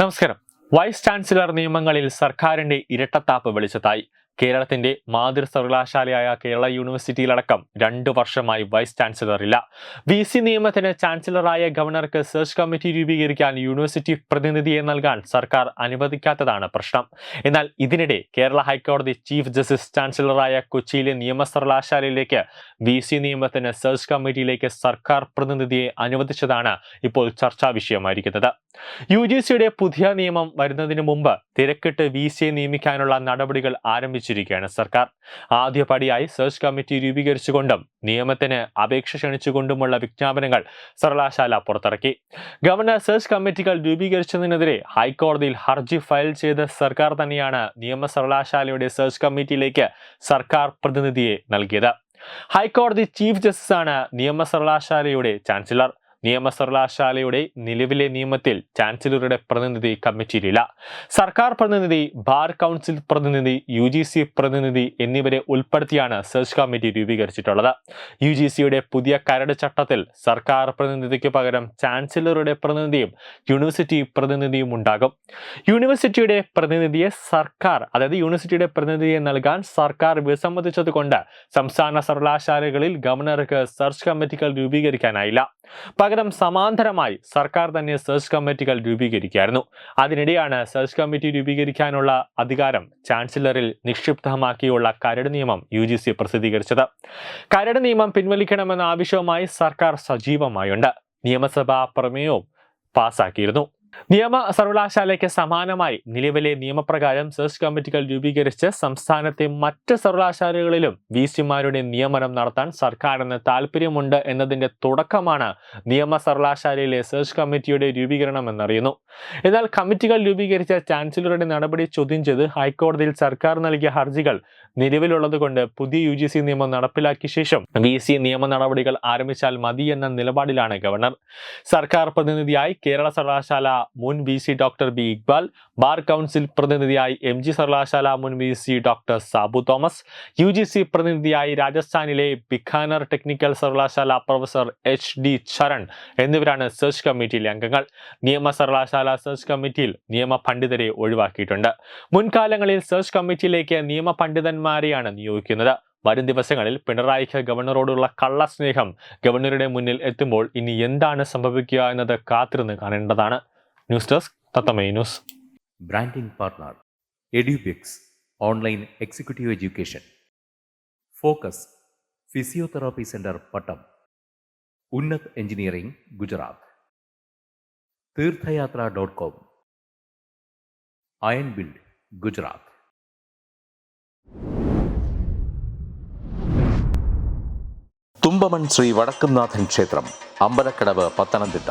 നമസ്കാരം. Vice chancellor നിയമങ്ങളിൽ സർക്കാരിന്റെ ഇരട്ടത്താപ്പ് വെളിച്ചത്തായി. കേരളത്തിന്റെ മാതൃ സർവകലാശാലയായ കേരള യൂണിവേഴ്സിറ്റിയിലടക്കം രണ്ടു വർഷമായി വൈസ് ചാൻസലർ ഇല്ല വി സി നിയമത്തിന് ചാൻസലറായ ഗവർണർക്ക് സെർച്ച് കമ്മിറ്റി രൂപീകരിക്കാൻ യൂണിവേഴ്സിറ്റി പ്രതിനിധിയെ നൽകാൻ സർക്കാർ അനുവദിക്കാത്തതാണ് പ്രശ്നം. എന്നാൽ ഇതിനിടെ കേരള ഹൈക്കോടതി ചീഫ് ജസ്റ്റിസ് ചാൻസലറായ കൊച്ചിയിലെ നിയമ സർവകലാശാലയിലേക്ക് വി സി നിയമത്തിന് സെർച്ച് കമ്മിറ്റിയിലേക്ക് സർക്കാർ പ്രതിനിധിയെ അനുവദിച്ചതാണ് ഇപ്പോൾ ചർച്ചാ വിഷയമായിരിക്കുന്നത്. യു ജി സിയുടെ പുതിയ നിയമം വരുന്നതിന് മുമ്പ് തിരക്കിട്ട് വി സിയെ നിയമിക്കാനുള്ള നടപടികൾ ആരംഭിച്ചിരിക്കുകയാണ് സർക്കാർ. ആദ്യപടിയായി സെർച്ച് കമ്മിറ്റി രൂപീകരിച്ചുകൊണ്ടും നിയമത്തിന് അപേക്ഷ ക്ഷണിച്ചുകൊണ്ടുമുള്ള വിജ്ഞാപനങ്ങൾ സർവകലാശാല പുറത്തിറക്കി. ഗവർണർ സെർച്ച് കമ്മിറ്റികൾ രൂപീകരിച്ചതിനെതിരെ ഹൈക്കോടതിയിൽ ഹർജി ഫയൽ ചെയ്ത സർക്കാർ തന്നെയാണ് നിയമ സർവകലാശാലയുടെ സെർച്ച് കമ്മിറ്റിയിലേക്ക് സർക്കാർ പ്രതിനിധിയെ നൽകിയത്. ഹൈക്കോടതി ചീഫ് ജസ്റ്റിസാണ് നിയമ സർവകലാശാലയുടെ ചാൻസലർ. നിയമ സർവകലാശാലയുടെ നിലവിലെ നിയമത്തിൽ ചാൻസലറുടെ പ്രതിനിധി കമ്മിറ്റിയിലില്ല. സർക്കാർ പ്രതിനിധി ബാർ കൗൺസിൽ പ്രതിനിധി യു ജി സി പ്രതിനിധി എന്നിവരെ ഉൾപ്പെടുത്തിയാണ് സെർച്ച് കമ്മിറ്റി രൂപീകരിച്ചിട്ടുള്ളത്. യു ജി സിയുടെ പുതിയ കരട് ചട്ടത്തിൽ സർക്കാർ പ്രതിനിധിക്ക് പകരം ചാൻസലറുടെ പ്രതിനിധിയും യൂണിവേഴ്സിറ്റി പ്രതിനിധിയും ഉണ്ടാകും. യൂണിവേഴ്സിറ്റിയുടെ പ്രതിനിധിയെ സർക്കാർ അതായത് യൂണിവേഴ്സിറ്റിയുടെ പ്രതിനിധിയെ നൽകാൻ സർക്കാർ വിസമ്മതിച്ചതുകൊണ്ട് സംസ്ഥാന സർവകലാശാലകളിൽ ഗവർണർക്ക് സെർച്ച് കമ്മിറ്റികൾ രൂപീകരിക്കാനായില്ല. പകരം സമാന്തരമായി സർക്കാർ തന്നെ സെർച്ച് കമ്മിറ്റികൾ രൂപീകരിക്കുകയായിരുന്നു. അതിനിടെയാണ് സെർച്ച് കമ്മിറ്റി രൂപീകരിക്കാനുള്ള അധികാരം ചാൻസലറിൽ നിക്ഷിപ്തമാക്കിയുള്ള കരട് നിയമം യു ജി സി പ്രസിദ്ധീകരിച്ചത്. കരട് നിയമം പിൻവലിക്കണമെന്ന ആവശ്യവുമായി സർക്കാർ സജീവമായുണ്ട്. നിയമസഭാ പ്രമേയവും പാസാക്കിയിരുന്നു. നിയമ സർവകലാശാലയ്ക്ക് സമാനമായി നിലവിലെ നിയമപ്രകാരം സെർച്ച് കമ്മിറ്റികൾ രൂപീകരിച്ച് സംസ്ഥാനത്തെ മറ്റ് സർവകലാശാലകളിലും വി സിമാരുടെ നിയമനം നടത്താൻ സർക്കാരിന് താല്പര്യമുണ്ട് എന്നതിന്റെ തുടക്കമാണ് നിയമ സർവകലാശാലയിലെ സെർച്ച് കമ്മിറ്റിയുടെ രൂപീകരണം എന്നറിയുന്നു. എന്നാൽ കമ്മിറ്റികൾ രൂപീകരിച്ച ചാൻസലറുടെ നടപടി ചോദ്യം ചെയ്ത് ഹൈക്കോടതിയിൽ സർക്കാർ നൽകിയ ഹർജികൾ നിലവിലുള്ളതുകൊണ്ട് പുതിയ യു ജി സി നിയമം നടപ്പിലാക്കിയ ശേഷം വി സി നിയമ നടപടികൾ ആരംഭിച്ചാൽ മതി എന്ന നിലപാടിലാണ് ഗവർണർ. സർക്കാർ പ്രതിനിധിയായി കേരള സർവകലാശാല മുൻ V C doctor B Iqbal bar council പ്രതിനിധിയായി എം ജി സർവകലാശാല മുൻ V C doctor Sabu Thomas U G C പ്രതിനിധിയായി രാജസ്ഥാനിലെ ബിഖാനർ ടെക്നിക്കൽ സർവകലാശാല പ്രൊഫസർ എച്ച് ഡി ചരൺ എന്നിവരാണ് സെർച്ച് കമ്മിറ്റിയിലെ അംഗങ്ങൾ. നിയമ സർവകലാശാല സെർച്ച് കമ്മിറ്റിയിൽ നിയമ പണ്ഡിതരെ ഒഴിവാക്കിയിട്ടുണ്ട്. മുൻകാലങ്ങളിൽ സെർച്ച് കമ്മിറ്റിയിലേക്ക് നിയമ പണ്ഡിതന്മാരെയാണ് നിയോഗിക്കുന്നത്. വരും ദിവസങ്ങളിൽ പിണറായിക്ക് ഗവർണറോടുള്ള കള്ളസ്നേഹം ഗവർണറുടെ മുന്നിൽ എത്തുമ്പോൾ ഇനി എന്താണ് സംഭവിക്കുക എന്നത് കാത്തിരുന്ന് കാണേണ്ടതാണ്. News desk തത്തമൈ news branding partner Edubix online executive education focus physiotherapy centre Pattom Unnat engineering Gujarat Theerthayathra dot com iron build Gujarat Thumpamon Shri Vadakkumnathan ക്ഷേത്രം അമ്പലക്കടവ് പത്തനംതിട്ട